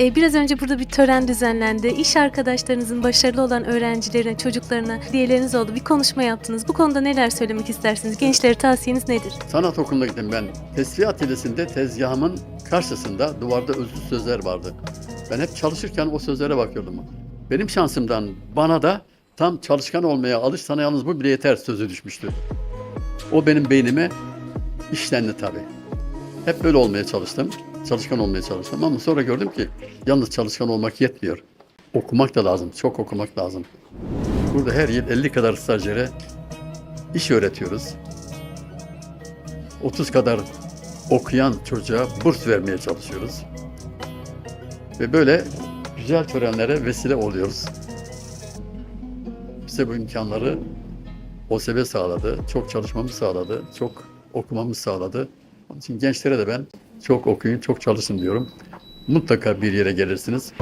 Ee, biraz önce burada bir tören düzenlendi. İş arkadaşlarınızın başarılı olan öğrencilerine, çocuklarına hediyeleriniz oldu. Bir konuşma yaptınız. Bu konuda neler söylemek istersiniz? Gençlere tavsiyeniz nedir? Sanat okuluna gittim ben. Tesviye atölyesinde tezgahımın karşısında duvarda özlü sözler vardı. Ben hep çalışırken o sözlere bakıyordum. Benim şansımdan bana da tam çalışkan olmaya alış sana yalnız bu bile yeter sözü düşmüştü. O benim beynime işlendi tabii. Hep böyle olmaya çalıştım. Çalışkan olmaya çalıştım ama sonra gördüm ki yalnız çalışkan olmak yetmiyor. Okumak da lazım, çok okumak lazım. Burada her yıl 50 kadar stajyere iş öğretiyoruz. 30 kadar okuyan çocuğa burs vermeye çalışıyoruz. Ve böyle güzel törenlere vesile oluyoruz. Bize bu imkanları OSB sağladı, çok çalışmamı sağladı, çok okumamı sağladı. Onun için gençlere de ben çok okuyun, çok çalışın diyorum. Mutlaka bir yere gelirsiniz.